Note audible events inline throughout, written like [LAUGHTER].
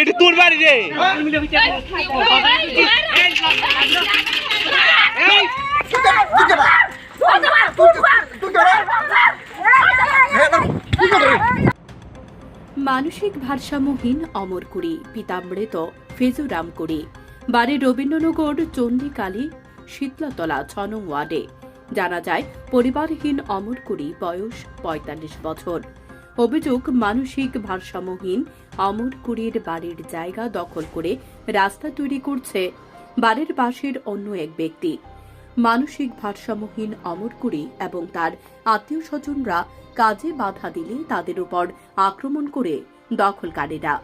একটু তোর বাড়ি রে। মানসিক ভারসাম্যহীন অমরকুড়ি, পিতামৃত ফেজুরাম কুড়ি বাড়ি রবীন্দ্রনগর, চণ্ডীকালী, শীতলাতলা ছ নং ওয়ার্ডে। জানা যায়, পরিবারহীন অমরকুড়ি বয়স পঁয়তাল্লিশ বছর। অভিযোগ, মানসিক ভারসাম্যহীন অমরকুড়ির বাড়ির জায়গা দখল করে রাস্তা তৈরি করছে বাড়ির পাশের অন্য এক ব্যক্তি। মানসিক ভারসাম্যহীন অমরকুড়ি এবং তার আত্মীয় স্বজনরা কাজে বাধা দিলে তাদের উপর আক্রমণ করে দখলকারীরা।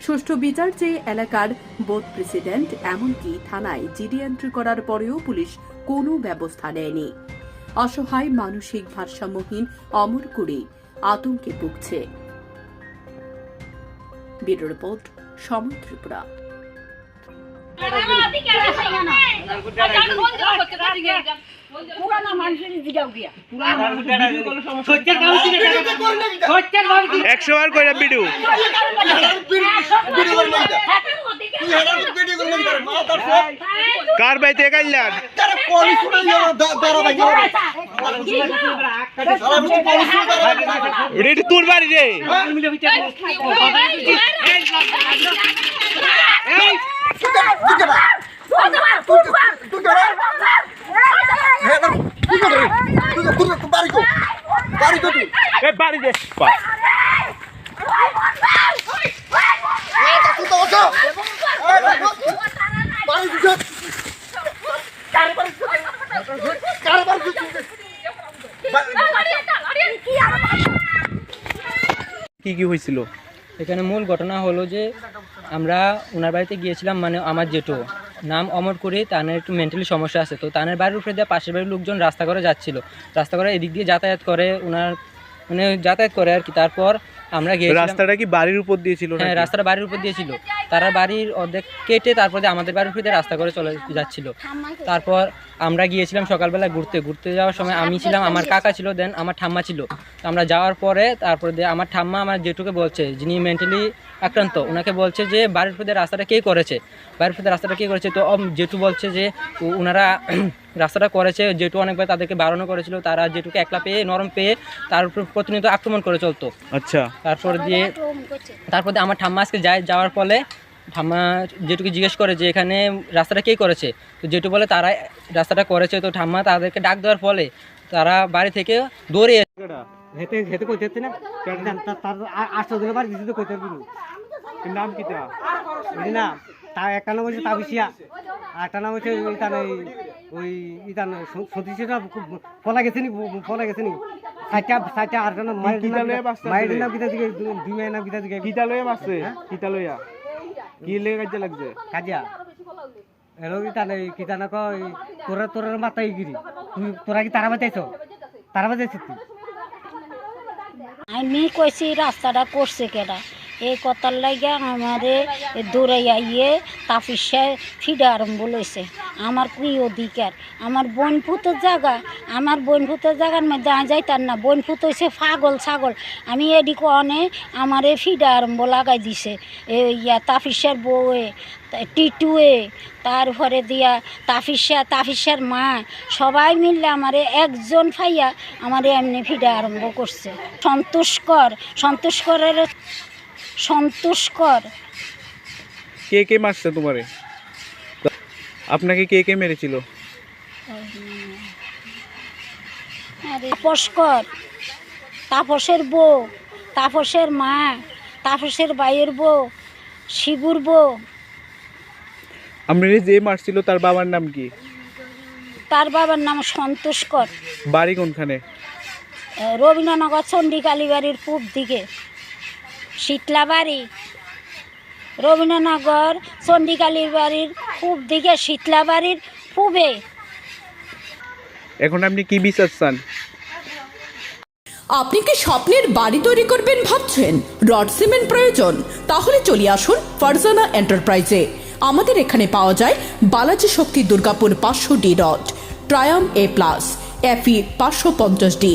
সুষ্ঠু বিচার চেয়ে এলাকার বোর্ড প্রেসিডেন্ট এমনকি থানায় জিডি এন্ট্রি করার পরেও পুলিশ কোনো ব্যবস্থা নেয়নি। অসহায় মানসিক ভারসাম্যহীন অমরকুড়ি আতঙ্কে ভুগছে। ব্যুরো রিপোর্ট সময় ত্রিপুরা। পুরানা মানুষের জিগাও গিয়া একশো বার করে বিডু কার বাইতে কাইলান ওটা তোর বাড়ি রে বাড়ি দে। কি কি হয়েছিল? এখানে মূল ঘটনা হলো যে আমরা ওনার বাড়িতে গিয়েছিলাম মানে আমার জেঠু। নাম অমর করে তানের একটু মেন্টালি সমস্যা আছে। তো তানের বাড়ির উপরে দিয়ে পাশের বাড়ির লোকজন রাস্তা করে যাচ্ছিল। রাস্তা করে এদিক দিয়ে যাতায়াত করে ওনার মানে যাতায়াত করে আর কি। তারপর আমরা গিয়ে রাস্তাটা কি বাড়ির উপর দিয়েছিল হ্যাঁ রাস্তাটা বাড়ির উপর দিয়েছিল তারা বাড়ির অর্ধেক কেটে তারপর আমাদের বাড়ির ফিরে রাস্তা করে চলে যাচ্ছিল। তারপর আমরা গিয়েছিলাম সকালবেলা ঘুরতে। ঘুরতে যাওয়ার সময় আমি ছিলাম আমার কাকা ছিল দেন আমার ঠাম্মা ছিল। তো আমরা যাওয়ার পরে তারপরে আমার ঠাম্মা আমার জেঠুকে বলছে যিনি মেন্টালি আক্রান্ত। ওনাকে বলছে যে বাড়ির দিয়ে রাস্তাটা কে করেছে? বাড়ির দিয়ে রাস্তাটা কে করেছে? তো জেঠু বলছে যে ওনারা [CLEARS THROAT] রাস্তাটা করেছে। জেঠু অনেকবার তাদেরকে বারণও করেছিল। তারা জেঠুকে একলা পেয়ে নরম পেয়ে তার উপর প্রতিনিয়ত আক্রমণ করে চলতো। আচ্ছা। তারপর দিয়ে তারপর দিয়ে আমার ঠাম্মা আজকে যায় যাওয়ার ফলে ঠাম্মা যেটুকু জিজ্ঞেস করে যে এখানে রাস্তাটা কে করেছে? তো যেটু বলে তারা রাস্তাটা করেছে। তো ঠাম্মা তাদেরকে ডাক দেওয়ার ফলে তারা বাড়ি থেকে দৌড়ে হেতে হেতে কইতে হচ্ছে না। তার তার আটশো দিনের বার দিতে কইতে পারবি নাম কি তা না? তা একটা নাম হচ্ছে তাবিসিয়া একটা নাম হচ্ছে ইতান ওই ইতান সতীশটা পলা গেছে নি পলা গেছে নি। সাইটা সাইটা আর নাম মায়ের? মায়ের নাম কিতা দিকে দুই মায়ের নাম কিতা দিকে কিতা মারছে হ্যাঁ? কিতা লইয়া। কি লেগে কাজে লাগছে? কাজিয়া? এলো ইতান এই কিতা না কয়? তোরা তোরা মাথায় গিরি। তুই তোরা কি তারা বাতাইছ তারা বাতাইছিস তুই? আমি কইছি রাস্তাটা করছে কেডা? এই কথার লাগে আমাদের দূরে আইয়ে তাফিসে ফিডার আরম্ভ আমার প্রিয় অধিকার আমার বনফুতের জায়গা আমার বনফুতের জায়গার মধ্যে আ যাইতার না। বনফুত হয়েছে পাগল, ছাগল। আমি এদিকে অনে আমারে ফিডা আরম্ভ লাগাই দিছে, এ ইয়া তাফিসের বউয়ে টিটুয়ে, তারপরে দিয়া তাফিসা, তাফিসার মা, সবাই মিললে আমারে একজন ফাইয়া আমারে এমনি ফিডা আরম্ভ করছে। সন্তোষকর সন্তোষকরের সন্তোষকর কে কে মারছে তোমারে? আপনাকে কে কে মেরেছিল? আরে তাপসকর তাপসের বউ তাপসের মা তাপসের বাইয়ের বউ শিবুর বউ। আপনার যে মারছিল তার বাবার নাম কি? তার বাবার নাম সন্তোষকর। বাড়ি কোনখানে? রবীন্দ্রনগর চণ্ডীকালী বাড়ির পূব দিকে। শীতলা বাড়ি রবীন্দ্রনগর চণ্ডীকালীর বাড়ির পূব দিকে শীতলা বাড়ির পূবে। এখন আপনি কি বিচার চান? আপনি কি স্বপ্নের বাড়ি তৈরি করবেন ভাবছেন? রড সিমেন্ট প্রয়োজন? তাহলে চলে আসুন ফারজানা এন্টারপ্রাইজে। আমাদের এখানে পাওয়া যায় বালাজি শক্তি দুর্গাপুর পাঁচশো ডি রড ট্রায়াম এ প্লাস এফি পাঁচশো পঞ্চাশ ডি।